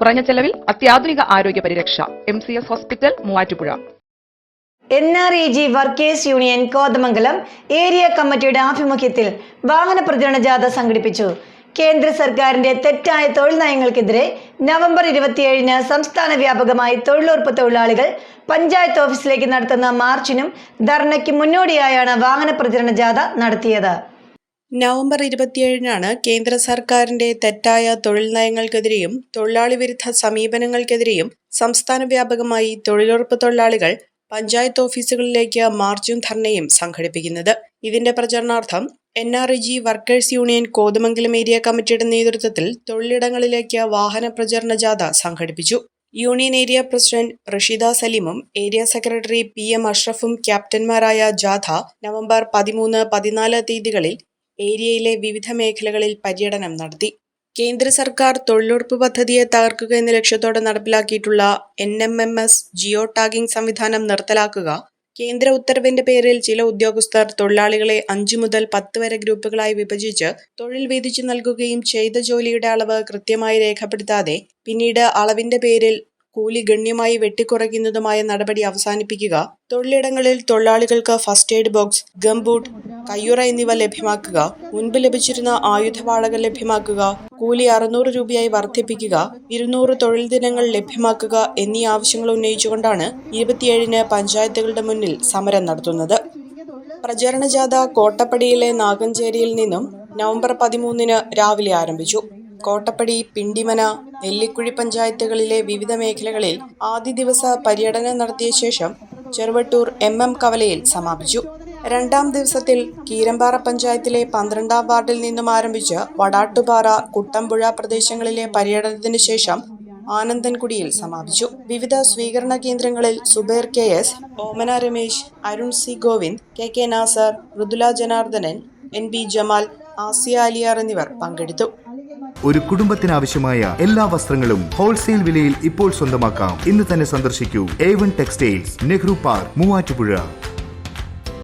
കുറഞ്ഞ ചെലവിൽ അത്യാധുനിക ആരോഗ്യ പരിരക്ഷ. M C S hospital Muvattupuzha. N R E G workers union Kothamangalam. Area കമ്മിറ്റിയുടെ ആഭിമുഖ്യത്തിൽ വാഹന പ്രചരണ ജാഥ സംഘടിപ്പിച്ചു. കേന്ദ്ര സർക്കാരിന്റെ തെറ്റായ തൊഴിൽ നയങ്ങൾക്കെതിരെ നവംബർ ഇരുപത്തിയേഴിന് സംസ്ഥാന വ്യാപകമായി തൊഴിലുറപ്പ് തൊഴിലാളികൾ പഞ്ചായത്ത് ഓഫീസിലേക്ക് നടത്തുന്ന മാർച്ചിനും ധർണയ്ക്കും മുന്നോടിയായാണ് വാഹന പ്രചരണ ജാഥ നടത്തിയത്. നവംബർ ഇരുപത്തിയേഴിനാണ് കേന്ദ്ര സർക്കാരിന്റെ തെറ്റായ തൊഴിൽ നയങ്ങൾക്കെതിരെയും തൊഴിലാളി വിരുദ്ധ സമീപനങ്ങൾക്കെതിരെയും സംസ്ഥാന വ്യാപകമായി തൊഴിലുറപ്പ് തൊഴിലാളികൾ പഞ്ചായത്ത് ഓഫീസുകളിലേക്ക് മാർച്ചും ധർണയും സംഘടിപ്പിക്കുന്നത്. ഇതിന്റെ പ്രചരണാർത്ഥം N R G workers union Kothamangalam area കമ്മിറ്റിയുടെ നേതൃത്വത്തിൽ തൊഴിലിടങ്ങളിലേക്ക് വാഹന പ്രചരണ ജാഥ സംഘടിപ്പിച്ചു. യൂണിയൻ ഏരിയ പ്രസിഡന്റ് റഷീദ സലീമും ഏരിയ സെക്രട്ടറി പി എം അഷ്റഫും ക്യാപ്റ്റന്മാരായ ജാഥ നവംബർ പതിമൂന്ന് പതിനാല് തീയതികളിൽ ഏരിയയിലെ വിവിധ മേഖലകളിൽ പര്യടനം നടത്തി. കേന്ദ്ര സർക്കാർ തൊഴിലുറപ്പ് പദ്ധതിയെ തകർക്കുക എന്ന ലക്ഷ്യത്തോടെ നടപ്പിലാക്കിയിട്ടുള്ള N M M S geo tagging സംവിധാനം നിർത്തലാക്കുക കേന്ദ്ര ഉത്തരവിന്റെ പേരിൽ ചില ഉദ്യോഗസ്ഥർ തൊഴിലാളികളെ അഞ്ചു മുതൽ പത്ത് വരെ ഗ്രൂപ്പുകളായി വിഭജിച്ച് തൊഴിൽ വീതിച്ചു നൽകുകയും ചെയ്ത ജോലിയുടെ അളവ് കൃത്യമായി രേഖപ്പെടുത്താതെ പിന്നീട് അളവിന്റെ പേരിൽ കൂലി ഗണ്യമായി വെട്ടിക്കുറയ്ക്കുന്നതുമായ നടപടി അവസാനിപ്പിക്കുക തൊഴിലിടങ്ങളിൽ തൊഴിലാളികൾക്ക് ഫസ്റ്റ് എയ്ഡ് ബോക്സ് ഗംബൂട്ട് കയ്യുറ എന്നിവ ലഭ്യമാക്കുക. മുൻപ് ലഭിച്ചിരുന്ന ആയുധ വാടക ലഭ്യമാക്കുക. കൂലി അറുന്നൂറ് രൂപയായി വർദ്ധിപ്പിക്കുക. ഇരുന്നൂറ് തൊഴിൽ ദിനങ്ങൾ ലഭ്യമാക്കുക എന്നീ ആവശ്യങ്ങൾ ഉന്നയിച്ചുകൊണ്ടാണ് ഇരുപത്തിയേഴിന് പഞ്ചായത്തുകളുടെ മുന്നിൽ സമരം നടത്തുന്നത്. പ്രചരണ ജാഥ കോട്ടപ്പടിയിലെ നാഗഞ്ചേരിയിൽ നിന്നും നവംബർ പതിമൂന്നിന് രാവിലെ ആരംഭിച്ചു. കോട്ടപ്പടി പിണ്ടിമന നെല്ലിക്കുഴി പഞ്ചായത്തുകളിലെ വിവിധ മേഖലകളിൽ ആദ്യ ദിവസ പര്യടനം നടത്തിയ ശേഷം ചെറുവട്ടൂർ എം എം കവലയിൽ സമാപിച്ചു. രണ്ടാം ദിവസത്തിൽ കീരമ്പാറ പഞ്ചായത്തിലെ പന്ത്രണ്ടാം വാർഡിൽ നിന്നും ആരംഭിച്ച് വടാട്ടുപാറ കുട്ടമ്പുഴ പ്രദേശങ്ങളിലെ പര്യടനത്തിന് ശേഷം ആനന്ദൻകുടിയിൽ സമാപിച്ചു. വിവിധ സ്വീകരണ കേന്ദ്രങ്ങളിൽ Zuber K S Omana Ramesh Arun C Govind K K Nasar Mridula Janardhanan N B Jamal Asiya Aliyar എന്നിവർ പങ്കെടുത്തു. ഒരു കുടുംബത്തിനാവശ്യമായ എല്ലാ വസ്ത്രങ്ങളും ഹോൾസെയിൽ വിലയിൽ ഇപ്പോൾ സ്വന്തമാക്കാം. ഇന്ന് തന്നെ സന്ദർശിക്കൂ. A one textiles Nehru park Muvattupuzha.